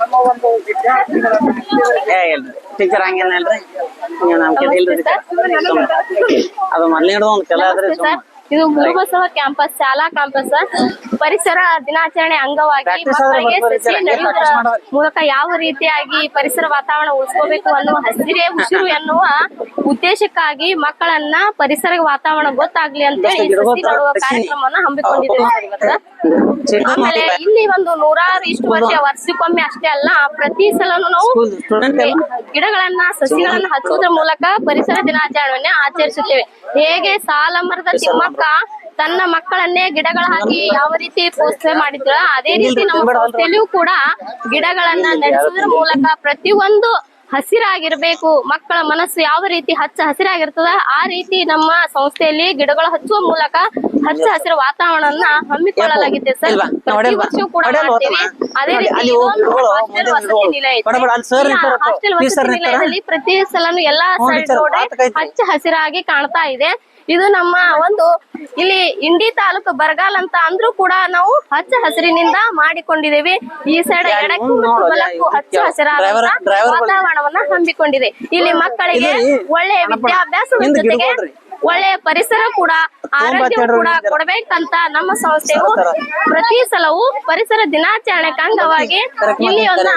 ನಮ್ಮ ಒಂದು ಇಲ್ರಿ ಟೀಚರ್ ಹಂಗೇನಲ್ರಿ ನಮ್ಗೆ ಇಲ್ರಿ. ಅದು ಮೊದ್ಲೇ ಒಂದು ಕೆಲ ಆದ್ರಿ. ಇದು ಗುರುಬಸವ ಕ್ಯಾಂಪಸ್ ಶಾಲಾ ಕ್ಯಾಂಪಸ್ ಪರಿಸರ ದಿನಾಚರಣೆ ಅಂಗವಾಗಿ ಮಕ್ಕಳಿಗೆ ಸಸಿ ಮಾಡೋದು. ಮೂಲಕ ಯಾವ ರೀತಿಯಾಗಿ ಪರಿಸರ ವಾತಾವರಣ ಉಳಿಸ್ಕೋಬೇಕು ಅನ್ನುವ ಹಸಿರೇ ಉಸಿರು ಎನ್ನುವ ಉದ್ದೇಶಕ್ಕಾಗಿ ಮಕ್ಕಳನ್ನ ಪರಿಸರ ವಾತಾವರಣ ಗೊತ್ತಾಗ್ಲಿ ಅಂತ ಸಸಿ ನೆಡುವ. ಕಾರ್ಯಕ್ರಮವನ್ನ ಹಮ್ಮಿಕೊಂಡಿದ್ದೇವೆ ಇವತ್ತು. ಆಮೇಲೆ ಇಲ್ಲಿ ಒಂದು ನೂರಾರು ಇಷ್ಟು ವರ್ಷ ವರ್ಷಕ್ಕೊಮ್ಮೆ ಅಷ್ಟೇ ಅಲ್ಲ ಪ್ರತಿ ಸಲನು ನಾವು? ಗಿಡಗಳನ್ನ ಸಸಿಗಳನ್ನ ಹಚ್ಚುವುದರ ಮೂಲಕ ಪರಿಸರ ದಿನಾಚರಣೆಯನ್ನ ಆಚರಿಸುತ್ತೇವೆ. ಹೇಗೆ ಸಾಲ ಮರದ ತಿಮ್ಮಕ್ಕ ತನ್ನ ಮಕ್ಕಳನ್ನೇ ಗಿಡಗಳ ಹಾಕಿ ಯಾವ ರೀತಿ ಪೋಷಣೆ ಮಾಡಿದ್ರ ಅದೇ ರೀತಿ ನಮ್ಮ ಸಂಸ್ಥೆಯಲ್ಲಿಯೂ ಕೂಡ ಗಿಡಗಳನ್ನ ನಡೆಸುವುದರ ಮೂಲಕ ಪ್ರತಿಯೊಂದು ಹಸಿರಾಗಿರ್ಬೇಕು ಮಕ್ಕಳ ಮನಸ್ಸು ಯಾವ ರೀತಿ ಹಚ್ಚ ಹಸಿರಾಗಿರ್ತದ ಆ ರೀತಿ ನಮ್ಮ ಸಂಸ್ಥೆಯಲ್ಲಿ ಗಿಡಗಳು ಹಚ್ಚುವ ಮೂಲಕ ಹಚ್ಚ ಹಸಿರು ವಾತಾವರಣವನ್ನ ಹಮ್ಮಿಕೊಳ್ಳಲಾಗಿದೆ ಸರ್. ಪ್ರತಿ? ವರ್ಷವೂ ಕೂಡ ಅದೇ ರೀತಿ ಹಾಸ್ಟೆಲ್ ವಸತಿ? ನಿಲಯದಲ್ಲಿ ಪ್ರತಿ ಸಲನು ಎಲ್ಲಾ ಸೈಡ್. ಹಚ್ಚ ಹಸಿರಾಗಿ ಕಾಣ್ತಾ ಇದೆ. ಇದು ನಮ್ಮ ಒಂದು ಇಲ್ಲಿ ಇಂಡಿ ತಾಲೂಕು ಬರಗಾಲ ಅಂತ ಅಂದ್ರೂ ಕೂಡ ನಾವು ಹಚ್ಚ ಹಸಿರಿನಿಂದ ಮಾಡಿಕೊಂಡಿದ್ದೇವೆ. ಈ ಸೈಡ್ ಎಡಕ್ಕೂ ಮತ್ತು ಬಲಕ್ಕೂ ಹಚ್ಚ ಹಸಿರಾದ ವಾತಾವರಣವನ್ನ ಹಮ್ಮಿಕೊಂಡಿದೆ. ಇಲ್ಲಿ ಮಕ್ಕಳಿಗೆ ಒಳ್ಳೆಯ ವಿದ್ಯಾಭ್ಯಾಸದ ಜೊತೆಗೆ. ಒಳ್ಳೆಯ ಪರಿಸರ ಕೂಡ ಆರೋಗ್ಯ ಕೂಡ ಕೊಡಬೇಕಂತ ನಮ್ಮ ಸಂಸ್ಥೆಯು. ಪ್ರತಿ ಸಲವೂ ಪರಿಸರ ದಿನಾಚರಣೆ ಅಂಗವಾಗಿ ಇಲ್ಲಿ ಒಂದು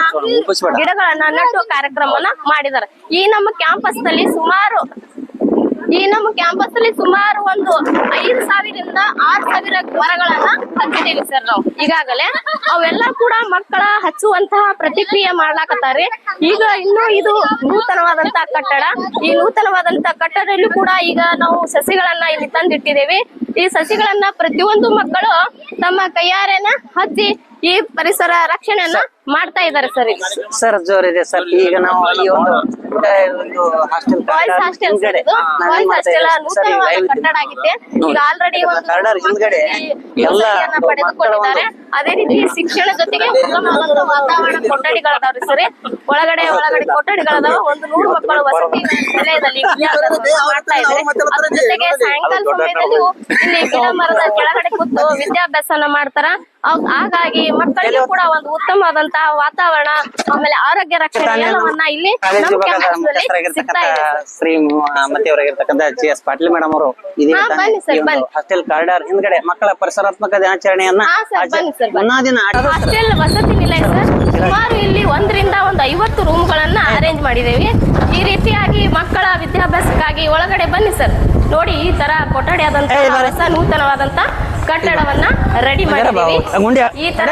ಗಿಡಗಳನ್ನ ನೆಟ್ಟು ಕಾರ್ಯಕ್ರಮವನ್ನ ಮಾಡಿದ್ದಾರೆ. ಈ ನಮ್ಮ ಕ್ಯಾಂಪಸ್ನಲ್ಲಿ ಸುಮಾರು ಈ ನಮ್ಮ ಕ್ಯಾಂಪಸ್ ಅಲ್ಲಿ ಸುಮಾರು ಒಂದು ಐದು ಸಾವಿರದಿಂದ ಆರು ಸಾವಿರ ಮರಗಳನ್ನ ಹಚ್ಚಿದ್ದೀವಿ ಸರ್ ನಾವು. ಈಗಾಗಲೇ ಅವೆಲ್ಲ ಕೂಡ ಮಕ್ಕಳ ಹಚ್ಚುವಂತಹ ಪ್ರತಿಕ್ರಿಯೆ ಮಾಡ್ಲಾಕತ್ತಾರೆ ಈಗ ಇನ್ನು ಇದು ನೂತನವಾದಂತಹ ಕಟ್ಟಡ. ಈ ನೂತನವಾದಂತಹ ಕಟ್ಟಡದಲ್ಲೂ ಕೂಡ ಈಗ ನಾವು ಸಸಿಗಳನ್ನ ಇಲ್ಲಿ ತಂದಿಟ್ಟಿದ್ದೇವೆ. ಈ ಸಸಿಗಳನ್ನ ಪ್ರತಿಯೊಂದು ಮಕ್ಕಳು ತಮ್ಮ ಕೈಯಾರೆನ ಹಚ್ಚಿ ಈ ಪರಿಸರ ರಕ್ಷಣೆಯನ್ನ ಮಾಡ್ತಾ ಇದ್ದಾರೆ ಸರ್ ಸರ್ ಜೋರಿದೆ ಸರ್. ಈಗ ನಾವು ಈ ಒಂದು ಒಂದು ಹಾಸ್ಟೆಲ್ ನೂತನವಾದ ಕಟ್ಟಡ ಆಗಿದೆ. ಈಗ ಆಲ್ರೆಡಿ ಒಂದು ಕಾರ್ಡರ್ ಹಿಂದ್ಗಡೆ ಎಲ್ಲ ಪಡೆದುಕೊಂಡಿದ್ದಾರೆ. ಅದೇ ರೀತಿ ಶಿಕ್ಷಣ ಜೊತೆಗೆ ಉತ್ತಮವಾದ ವಾತಾವರಣ ಕೊಠಡಿಗಳದಾವ್ರಿ ಸರ್. ಒಳಗಡೆ ಒಳಗಡೆ ಕೊಠಡಿಗಳದಾವ ಒಂದು ನೂರು ಮಕ್ಕಳು ವಸತಿ ನಿಲಯದಲ್ಲಿ ಮಾಡ್ತಾ ಇದ್ದಾರೆ. ಅದ್ರ ಜೊತೆಗೆ ಸಾಯಂಕಾಲ ಸಮಯದಲ್ಲಿ ಇಲ್ಲಿ ಗಿಡ ಮರದ ಕೆಳಗಡೆ ಕೂತು ವಿದ್ಯಾಭ್ಯಾಸವನ್ನ ಮಾಡ್ತಾರ? ಹಾಗಾಗಿ ಮಕ್ಕಳಿಗೆ ಕೂಡ ಒಂದು ಉತ್ತಮವಾದಂತಹ ವಾತಾವರಣ ಆಮೇಲೆ ಆರೋಗ್ಯ ರಕ್ಷಣೆ ಎಲ್ಲವನ್ನ ಇಲ್ಲಿ ನಮ್ಮ ಕ್ಯಾಂಪಸ್ನಲ್ಲಿ ಸಿಗ್ತಾ ಇದೆ ಶ್ರೀ ಮತಿಯವರಾಗಿರ್ತಕ್ಕಂಥ ಜಿ ಎಸ್ ಪಾಟೀಲ್ ಮೇಡಮ್ ಅವರು. ಹಾಸ್ಟೆಲ್ ಕಾರಿಡಾರ್ ಹಿಂದ್ಗಡೆ ಮಕ್ಕಳ ಪರಿಸರಾತ್ಮಕ ಆಚರಣೆಯನ್ನ. ಹಾಸ್ಟೆಲ್ ವಸತಿ ನಿಲಯ ಸರ್ ಸುಮಾರು ಇಲ್ಲಿ ಒಂದರಿಂದ ಒಂದು ಐವತ್ತು ರೂಮ್ ಗಳನ್ನ ಅರೇಂಜ್ ಮಾಡಿದ್ದೇವೆ ಈ ರೀತಿಯಾಗಿ ಮಕ್ಕಳ ವಿದ್ಯಾಭ್ಯಾಸಕ್ಕಾಗಿ ಒಳಗಡೆ ಬನ್ನಿ ಸರ್ ನೋಡಿ ಈ ತರ ಕೊಠಡಿ ಆದಂತಹ. ಹೊಸ ನೂತನವಾದಂತ ಕಟ್ಟಡವನ್ನ ರೆಡಿ. ಮಾಡಿದ್ದೀವಿ. ಈ ತರ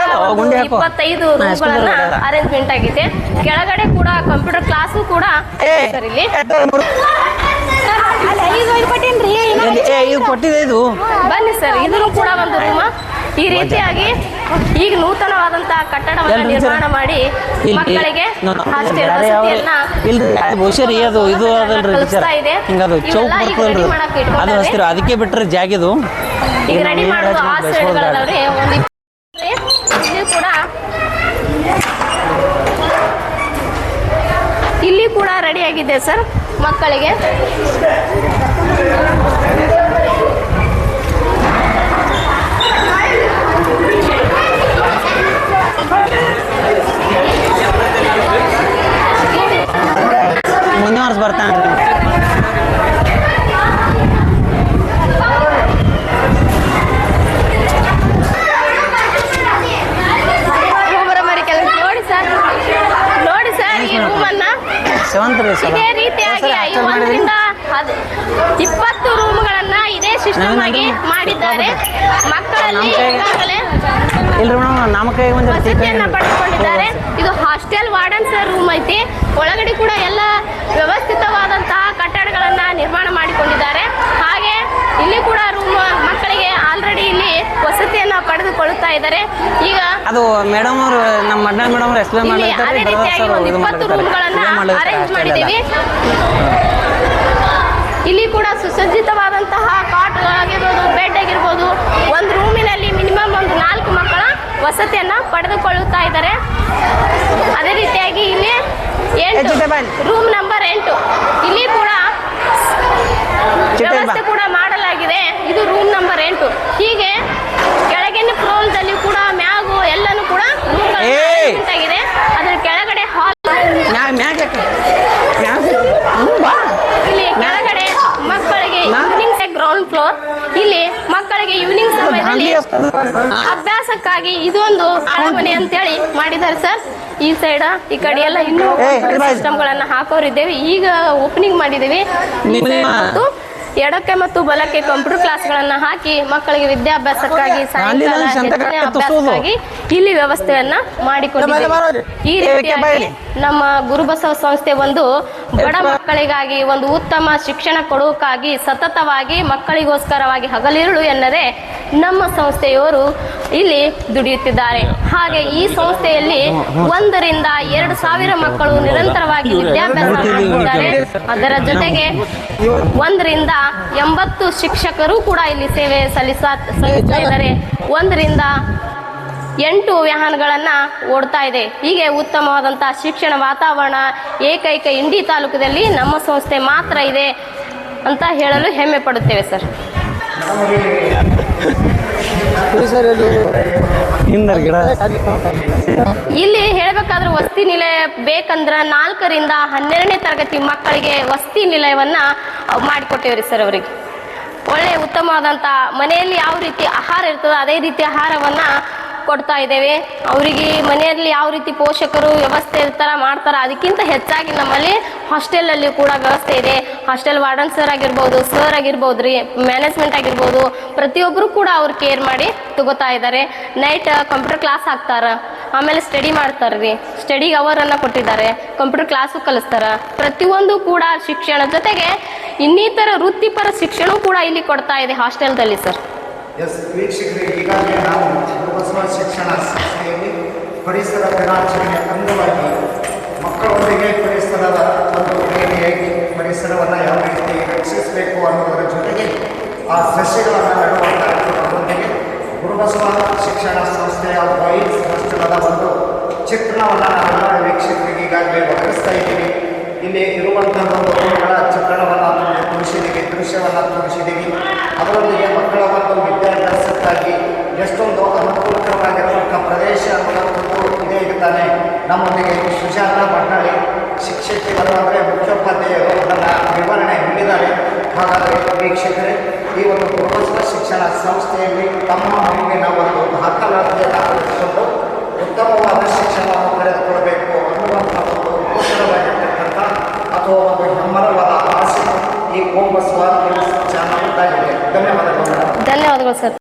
ಇಪ್ಪತ್ತೈದು ಹಾ, ರೂಮ್ ಎಷ್ಟು ಗಳನ್ನ ದೂರ ಬಗೆರ? ಅರೇಂಜ್ಮೆಂಟ್ ಆಗಿದೆ ಕೆಳಗಡೆ ಕೂಡ ಕಂಪ್ಯೂಟರ್ ಕ್ಲಾಸು ಕೂಡ ಇದೆ ಸರ್ ಇಲ್ಲಿ. ಬನ್ನಿ ಸರ್ ಇದನ್ನು ಕೂಡ ಒಂದು ರೂಮ ಈ ರೀತಿಯಾಗಿ ಈಗ ನೂತನವಾದಂತಹ ಕಟ್ಟಡವನ್ನು ನಿರ್ಮಾಣ ಮಾಡಿ ಮಕ್ಕಳಿಗೆ ಹಾಸ್ಟೆಲ್ ವಸತಿಯನ್ನ ಬಹುಶಃ ಅದು ಇದು ಅದಲ್ರಿ ಕಲಿಸ್ತಾ ಇದೆ. ಚೌಕ್ ಬರ್ತದಲ್ರಿ. ಅದು ಹಸ್ತಿರ ಅದಕ್ಕೆ ಬಿಟ್ಟರೆ ಜಾಗಿದು. ಈಗ ರೆಡಿ ಮಾಡೋದು ಆ ಒಂದು ಇಪ್ಪ- ಇಲ್ಲಿ ಕೂಡ ಇಲ್ಲಿ ಕೂಡ ರೆಡಿ ಆಗಿದೆ ಸರ್ ಮಕ್ಕಳಿಗೆ ಮುಂದಿನ ವರ್ಷ ಬರ್ತಾನೆ ಹೋಮರಮರಿ ಕೆಲಸ ನೋಡಿ ಸರ್ ನೋಡಿ ಸರ್ ಈ ರೂಮನ್ನ ಸೆವೆಂತ್ ರೀ ಬರ್ತಾನೆ ಇದೇ ರೀತಿಯಾಗಿ ಐ- ಒಂದರಿಂದ ಹದ್- ಇಪ್ಪತ್ತು ರೂಮ್ಗಳನ್ನ ಇದೇ ಸಿಸ್ಟಮ್ ಆಗಿ ಮಾಡಿದ್ದಾರೆ. ಮಕ್ಕಳಲ್ಲಿ ಈಗಾಗಲೇ ಪಡೆದುಕೊಂಡಿದ್ದಾರೆ. ಇದು ಹಾಸ್ಟೆಲ್ ವಾರ್ಡನ್ ಸರ್ ರೂಮ್ ಐತಿ. ಒಳಗಡೆ ಕೂಡ ಎಲ್ಲ ವ್ಯವಸ್ಥಿತವಾದಂತಹ ಕಟ್ಟಡಗಳನ್ನ ನಿರ್ಮಾಣ ಮಾಡಿಕೊಂಡಿದ್ದಾರೆ ಹಾಗೆ ಇಲ್ಲಿ ಕೂಡ ರೂಮ್ ಮಕ್ಕಳಿಗೆ ಆಲ್ರೆಡಿ ಇಲ್ಲಿ ವಸತಿಯನ್ನ ಪಡೆದುಕೊಳ್ಳುತ್ತಾ ಇದ್ದಾರೆ ಈಗ ಅದು ಮೇಡಮ್ ಅವರು ನಮ್ಮ ಅಡ್ಡ ಮೇಡಮ್ ಅವರು ಎಕ್ಸ್ಪ್ಲೇನ್ ಮಾಡಿರ್ತಾರೆ ಇಲ್ಲಿ ಕೂಡ ಸುಸಜ್ಜಿತವಾದಂತಹ ಕಾಟ್ ಆಗಿರ್ಬೋದು ಬೆಡ್ ಆಗಿರ್ಬೋದು ಒಂದು ರೂಮಿನಲ್ಲಿ ಮಿನಿಮಮ್ ಒಂದು ನಾಲ್ಕು ಮಕ್ಕಳ ವಸತಿಯನ್ನ ಪಡೆದುಕೊಳ್ಳುತ್ತಾ ಇದ್ದಾರೆ. ಅದೇ ರೀತಿಯಾಗಿ ಇಲ್ಲಿ ಎಂಟು ರೂಮ್ ನಂಬರ್ ಎಂಟು. ಇಲ್ಲಿ ಕೂಡ ವ್ಯವಸ್ಥೆ ಕೂಡ ಮಾಡಲಾಗಿದೆ. ಇದು ರೂಮ್ ನಂಬರ್ ಎಂಟು. ಹೀಗೆ ಕೆಳಗಿನ ಫ್ಲೋರ್ದಲ್ಲಿ ಕೂಡ ಎಲ್ಲನೂ ಕೂಡ ಆಗಿದೆ ಅದ್ರ ಕೆಳಗಡೆ ಹಾಲ್ ಇಲ್ಲಿ ಕೆಳಗಡೆ ಮಕ್ಕಳಿಗೆ ಈವ್ನಿಂಗ್ ಗ್ರೌಂಡ್ ಫ್ಲೋರ್ ಇಲ್ಲಿ ಮಕ್ಕಳಿಗೆ ಈವ್ನಿಂಗ್ ಸಮಯದಲ್ಲಿ ಅಭ್ಯಾಸಕ್ಕಾಗಿ ಇದೊಂದು ಅರಮನೆ ಅಂತೇಳಿ ಮಾಡಿದ್ದಾರೆ ಸರ್ ಈ ಸೈಡ್ ಈ ಕಡೆ ಎಲ್ಲ ಇನ್ನೂ ಏ, ಇಲ್ಲಿ ಬಾ. ಸಿಸ್ಟಮ್ ಗಳನ್ನ ಹಾಕೋರಿದ್ದೇವೆ. ಈಗ ಓಪನಿಂಗ್ ಮಾಡಿದ್ದೇವೆ. ಎಡಕ್ಕೆ ಮತ್ತು ಬಲಕ್ಕೆ ಕಂಪ್ಯೂಟರ್ ಕ್ಲಾಸ್ಗಳನ್ನ ಹಾಕಿ ಮಕ್ಕಳಿಗೆ ವಿದ್ಯಾಭ್ಯಾಸಕ್ಕಾಗಿ. ಅಭ್ಯಾಸಕ್ಕಾಗಿ ಇಲ್ಲಿ ವ್ಯವಸ್ಥೆಯನ್ನ ಮಾಡಿಕೊಂಡಿದ್ದೇವೆ ಈ ರೀತಿಯಾಗಿ ನಮ್ಮ ಗುರುಬಸವ ಸಂಸ್ಥೆ ಒಂದು ಬಡ ಮಕ್ಕಳಿಗಾಗಿ ಒಂದು ಉತ್ತಮ ಶಿಕ್ಷಣ ಕೊಡೋಕ್ಕಾಗಿ ಸತತವಾಗಿ ಮಕ್ಕಳಿಗೋಸ್ಕರವಾಗಿ ಹಗಲಿರುಳು ಎನ್ನದೆ ನಮ್ಮ ಸಂಸ್ಥೆಯವರು ಇಲ್ಲಿ ದುಡಿಯುತ್ತಿದ್ದಾರೆ. ಹಾಗೆ ಈ ಸಂಸ್ಥೆಯಲ್ಲಿ ಒಂದರಿಂದ ಎರಡು ಸಾವಿರ ಮಕ್ಕಳು ನಿರಂತರವಾಗಿ ವಿದ್ಯಾಭ್ಯಾಸ ಮಾಡುತ್ತಿದ್ದಾರೆ ಅದರ ಜೊತೆಗೆ ಒಂದರಿಂದ ಎಂಬತ್ತು ಶಿಕ್ಷಕರು ಕೂಡ ಇಲ್ಲಿ ಸೇವೆ ಸಲ್ಲಿಸ ಸಲ್ಲಿಸ್ತಾ ಒಂದರಿಂದ ಎಂಟು ವ್ಯಾಹನಗಳನ್ನ ಓಡ್ತಾ ಇದೆ. ಹೀಗೆ ಉತ್ತಮವಾದಂತಹ ಶಿಕ್ಷಣ ವಾತಾವರಣ ಏಕೈಕ ಇಂಡಿ ತಾಲೂಕಿನಲ್ಲಿ ನಮ್ಮ ಸಂಸ್ಥೆ ಮಾತ್ರ ಇದೆ ಅಂತ ಹೇಳಲು ಹೆಮ್ಮೆ ಪಡುತ್ತೇವೆ ಸರ್. ಇಲ್ಲಿ ಹೇಳ್ಬೇಕಾದ್ರೆ ವಸತಿ ನಿಲಯ ಬೇಕಂದ್ರ ನಾಲ್ಕರಿಂದ ಹನ್ನೆರಡನೇ ತರಗತಿ ಮಕ್ಕಳಿಗೆ ವಸತಿ ನಿಲಯವನ್ನ ಮಾಡಿಕೊಟ್ಟೇವ್ರಿ ಸರ್ ಅವರಿಗೆ. ಒಳ್ಳೆ ಉತ್ತಮವಾದಂಥ ಮನೆಯಲ್ಲಿ ಯಾವ ರೀತಿ ಆಹಾರ ಇರ್ತದೋ ಅದೇ ರೀತಿ ಆಹಾರವನ್ನ ಕೊಡ್ತಾ ಇದ್ದೇವೆ. ಅವರಿಗೆ ಮನೆಯಲ್ಲಿ ಯಾವ ರೀತಿ ಪೋಷಕರು ವ್ಯವಸ್ಥೆ ಥರ ಮಾಡ್ತಾರೆ ಅದಕ್ಕಿಂತ ಹೆಚ್ಚಾಗಿ ನಮ್ಮಲ್ಲಿ ಹಾಸ್ಟೆಲಲ್ಲಿ ಕೂಡ ವ್ಯವಸ್ಥೆ ಇದೆ. ಹಾಸ್ಟೆಲ್ ವಾರ್ಡನ್ ಸರ್ ಆಗಿರ್ಬೋದು ಸರ್ ಆಗಿರ್ಬೋದು, ರೀ ಮ್ಯಾನೇಜ್ಮೆಂಟ್ ಆಗಿರ್ಬೋದು ಪ್ರತಿಯೊಬ್ಬರು ಕೂಡ ಅವ್ರು ಕೇರ್ ಮಾಡಿ ತಗೋತಾ ಇದ್ದಾರೆ. ನೈಟ್ ಕಂಪ್ಯೂಟರ್ ಕ್ಲಾಸ್ ಹಾಕ್ತಾರೆ, ಆಮೇಲೆ ಸ್ಟಡಿ ಮಾಡ್ತಾರೆ ರೀ. ಸ್ಟಡಿಗೆ ಅವರನ್ನು ಕೊಟ್ಟಿದ್ದಾರೆ ಕಂಪ್ಯೂಟರ್ ಕ್ಲಾಸು ಕಲಿಸ್ತಾರೆ. ಪ್ರತಿಯೊಂದು ಕೂಡ ಶಿಕ್ಷಣ ಜೊತೆಗೆ ಇನ್ನಿತರ ವೃತ್ತಿಪರ ಶಿಕ್ಷಣ ಕೂಡ ಇಲ್ಲಿ ಕೊಡ್ತಾ ಇದೆ ಹಾಸ್ಟೆಲ್ದಲ್ಲಿ ಸರ್ ಎಸ್ ವೀಕ್ಷಕರಿಗೆ ಈಗಾಗಲೇ ನಾವು ಬಸವ ಶಿಕ್ಷಣ ಸಂಸ್ಥೆಯಲ್ಲಿ ಪರಿಸರ ದಿನಾಚರಣೆ ಅಂಗವಾಗಿ ಮಕ್ಕಳೊಂದಿಗೆ ಪರಿಸರದ ಒಂದು ಪ್ರೇಮಿಯಾಗಿ ಪರಿಸರವನ್ನು ಯಾವ ರೀತಿ ರಕ್ಷಿಸಬೇಕು ಅನ್ನೋದರ ಜೊತೆಗೆ ಆ ಸಸ್ಯಗಳನ್ನು ನೆಡುವ ಕಾರ್ಯಕ್ರಮದೊಂದಿಗೆ ಗುರುಬಸವ ಶಿಕ್ಷಣ ಸಂಸ್ಥೆಯ ಬಾಯ್ಸ್ ಹಾಸ್ಟೆಲದ ಒಂದು ಚಿತ್ರಣವನ್ನು ನಾವೆಲ್ಲ ವೀಕ್ಷಕರಿಗೆ ಈಗಾಗಲೇ ಒದಗಿಸ್ತಾ ಇದ್ದೀವಿ ಇಲ್ಲಿ ಇರುವಂತಹ ಒಂದು ಚಿತ್ರಣವನ್ನು ತೋರಿಸಿದ್ದೀವಿ ದೃಶ್ಯವನ್ನು ತೋರಿಸಿದ್ದೀವಿ ಅದರೊಂದಿಗೆ ಮಕ್ಕಳ ಒಂದು ವಿದ್ಯಾಭ್ಯಾಸಕ್ಕಾಗಿ ಎಷ್ಟೊಂದು ಅನುಕೂಲಕರವಾಗಿರುವಂಥ ಪ್ರದೇಶ ಅನ್ನೋದು ಇದೇ ಇರ್ತಾನೆ. ನಮ್ಮೊಂದಿಗೆ ಸುಜಾತ ಭಟ್ನಾಳಿ ಶಿಕ್ಷಕಿಗಳು ಅಂದರೆ ಮುಖ್ಯೋಪಾಧ್ಯಾಯರು ಅದನ್ನು ವಿವರಣೆ ನೀಡಿದ್ದಾರೆ. ಹಾಗಾದರೆ ವೀಕ್ಷಕರೇ, ಈ ಒಂದು ಪೂರ್ವಸ್ವ ಶಿಕ್ಷಣ ಸಂಸ್ಥೆಯಲ್ಲಿ ತಮ್ಮ ಮಗುವಿನ ಒಂದು ದಾಖಲಾತಿಯನ್ನು ಅಳವಡಿಸಿಕೊಂಡು ಉತ್ತಮವಾದ ಶಿಕ್ಷಣವನ್ನು ಪಡೆದುಕೊಳ್ಳಬೇಕು ಅನ್ನುವಂಥ ಒಂದು ಅಥವಾ ಒಂದು ಹೆಮ್ಮರವಾದ ಆಸೆ ಈ ಕೋಂಬಸ್ವ ಚಾನಲ್ ಉಂಟಾಗಿದೆ ಧನ್ಯವಾದಗಳು. ಧನ್ಯವಾದಗಳು ಸರ್.